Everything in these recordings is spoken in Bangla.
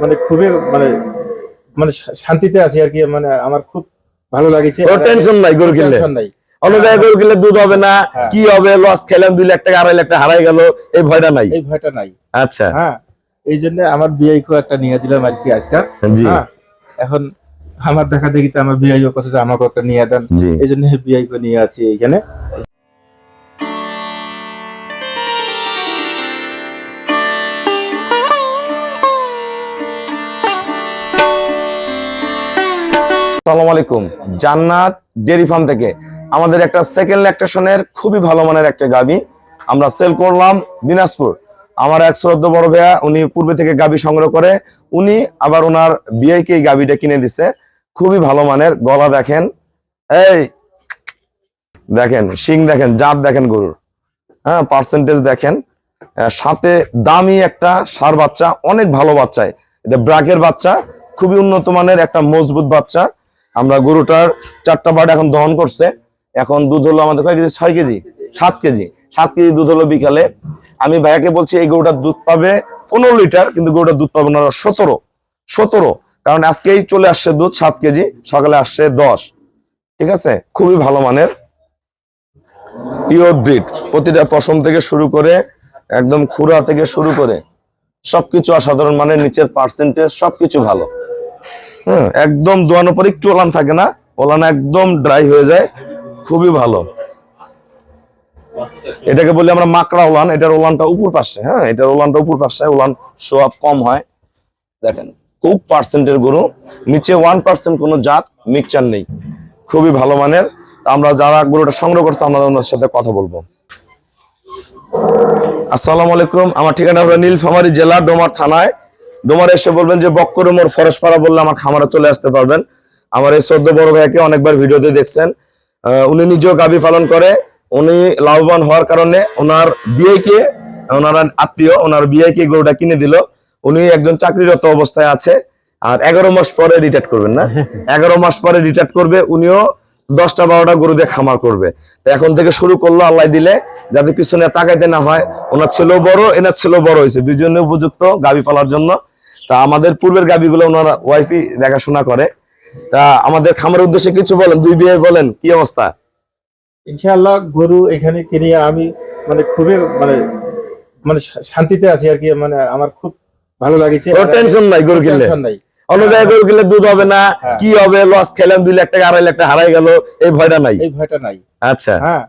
মানে খুবই মানে মানে শান্তিতে আছি আর কি মানে আমার খুব ভালো লাগছে। টেনশন নাই গরু কিনলে। টেনশন নাই। অন্য জায়গায় গরু কিনলে দুধ হবে না হ্যাঁ। কি হবে লস খেলাম দুই লাখ টাকা আড়াই লাখ টাকা হারাই গেল এই ভয়টা নাই। এই ভয়টা নাই। আচ্ছা। হ্যাঁ এই জন্য আমার বিআইকেও একটা নিয়ে দিলাম আর কি আজকাল জি। হ্যাঁ এখন আমার দেখা দেখিতে আমার বিআইও কাছে আমাকে একটা নিয়ে দেন। এই জন্য বিআইকে নিয়ে আসি এইখানে। আসসালামু আলাইকুম। জান্নাত ডেরি ফার্ম থেকে। আমাদের একটা সেকেন্ড ল্যাকটেশনের খুবই ভালো মানের একটা গাবি আমরা সেল করলাম দিনাজপুর। আমার এক শ্রদ্ধ বড় ভাইয়া, উনি পূর্বে থেকে গাবি সংগ্রহ করে, উনি আবার ওনার বিআইকে এই গাবিটা কিনে দিছে। খুবই ভালো মানের, গলা দেখেন। এই, দেখেন, শিং দেখেন, জাত দেখেন গরুর। হ্যাঁ পার্সেন্টেজ দেখেন। সাথে দামি একটা সার বাচ্চা, অনেক ভালো বাচ্চায় এটা ব্রাকের বাচ্চা, খুবই উন্নত মানের একটা মজবুত বাচ্চা। আমরা গরুটার চারটা বাট এখন দহন করছে। এখন দুধ হলো আমাদের কয় কেজি? ছয় কেজি। সাত কেজি। সাত কেজি দুধ হলো বিকালে। আমি ভাইয়াকে বলছি, এই গরুটার দুধ পাবে পনেরো লিটার, কিন্তু গরুটার দুধ পাবে না সতেরো। সতেরো। কারণ আজকেই চলে আসছে দুধ সাত কেজি, সকালে আসছে দশ। ঠিক আছে? খুবই ভালো মানের। Pure breed. প্রতিটা পশম থেকে শুরু করে, একদম খুরা থেকে শুরু করে, সবকিছু অসাধারণ মানের, নিচের পার্সেন্টেজ সবকিছু ভালো। হ্যাঁ একদম দোয়ানোর পর একটু ওলান থাকে না, ওলান একদম ড্রাই হয়ে যায়, খুবই ভালো। এটাকে বলি আমরা মাকড়া ওলান, এটার ওলানটা উপর পাশে হ্যাঁ এটার ওলানটা উপর পাশে, ওলান শো আপ কম হয়। দেখেন, খুব পার্সেন্টের গরু, নিচে ওয়ান পার্সেন্ট কোনো জাত মিক্সচার নেই, খুবই ভালো মানের। আমরা যারা গরুটা সংগ্রহ করছে, আমরা ওনার সাথে কথা বলব। আসসালামু আলাইকুম, আমার ঠিকানা হলো নীলফামারী জেলা, ডোমার থানায়। ডোমার এসে বলবেন যে বক্করমোর ফরেশপাড়া বললে আমার খামারে চলে আসতে পারবেন। আমার এই চোদ্দ বড় ভাইকে অনেকবার ভিডিওতে দেখছেন। উনি নিজেও গাভী পালন করে। উনি লাভবান হওয়ার কারণে ওনার বিয়েকে ওনার আত্মীয় ওনার বিয়েকে গরুটা কিনে দিল। উনি একজন চাকরিরত অবস্থায় আছে। আর এগারো মাস পরে রিটায়ার করবেন না? এগারো মাস পরে রিটায়ার করবে উনিও দশটা বারোটা গরু দিয়ে খামার করবে। তো এখন থেকে শুরু করল আল্লাহ দিলে যাতে পিছনে তাকাইতে না হয়। ওনার ছেলেও বড় এনার ছেলেও বড় হয়েছে। দুইজনে উপযুক্ত গাবি পালার জন্য। তা আমাদের পূর্বের গাবিগুলো ওনার ওয়াইফই দেখাশোনা করে। তা আমাদের খামারের উদ্দেশ্যে কিছু বলেন দুই বিয়ে বলেন কি অবস্থা? ইনশাআল্লাহ গরু এখানে কিনে আমি মানে খুবই মানে মানে শান্তিতে আছি আর কি মানে আমার খুব ভালো লাগছে। কোনো টেনশন নাই গরু কিনলে? টেনশন নাই। অন্য জায়গায় গরু কিনলে দুধ হবে না হ্যাঁ। কি হবে? লস খেলাম দুই লাখ টাকা আড়াই লাখ টাকা হারাই গেল এই ভয়টা নাই? এই ভয়টা নাই। আচ্ছা। হ্যাঁ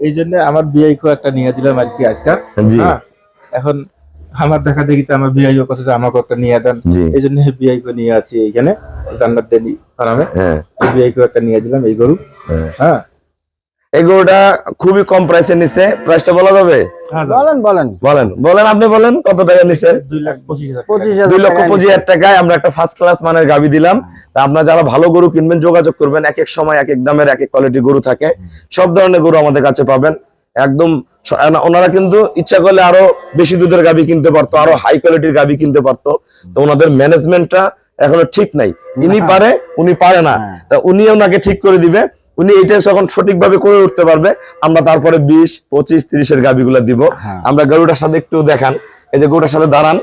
এই জন্য আমার বিআইকেও একটা নিয়ে দিলাম আর কি আজকাল। হ্যাঁ এখন আমার দেখা দেখিতে আমার বিআইও কাছে যে আমাকে একটা নিয়ে দেন। এই জন্য বিআইকে নিয়ে আসি এইখানে জান্নাত ডেলি ফার্মে। হ্যাঁ। এই বিআইকেও একটা নিয়ে দিলাম এই গরু। হ্যাঁ। হ্যাঁ। এই গরুটা খুবই কম প্রাইসে নিচ্ছে প্রাইসটা বলা যাবে? হ্যাঁ বলেন বলেন। বলেন বলেন আপনি বলেন কত টাকা নিচ্ছেন দুই লক্ষ টাকা পঁচিশ হাজার টাকায় আমরা একটা ফার্স্ট ক্লাস মানের গাবি দিলাম। তা আপনারা যারা ভালো গরু কিনবেন যোগাযোগ করবেন। এক এক সময় এক এক দামের এক এক কোয়ালিটির গরু থাকে। সব ধরনের গরু আমাদের কাছে পাবেন। একদম ওনারা কিন্তু ইচ্ছা করলে আরও বেশি দুধের গাবি কিনতে পারতো আরও হাই কোয়ালিটির গাবি কিনতে পারতো। তো ওনাদের ম্যানেজমেন্টটা এখনও ঠিক নাই। ইনি পারে উনি পারে না। তা উনি ওনাকে ঠিক করে দিবে। উনি এটা যখন সঠিকভাবে করে উঠতে পারবে আমরা তারপরে বিশ পঁচিশ তিরিশের গাবিগুলা দিব। আমরা গরুটার সাথে একটু দেখান। এই যে গরুটার সাথে দাঁড়ান।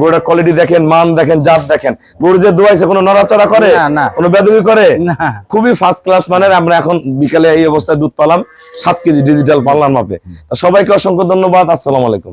গরুটার কোয়ালিটি দেখেন মান দেখেন জাত দেখেন। গরু যে দোয়াইছে কোনো নড়াচড়া করে। কোনো বেদবি করে? না। খুবই ফার্স্ট ক্লাস মানের আমরা এখন বিকালে এই অবস্থায় দুধ পালাম সাত কেজি ডিজিটাল পাল্লার মাপে। সবাইকে অসংখ্য ধন্যবাদ আসসালামু আলাইকুম।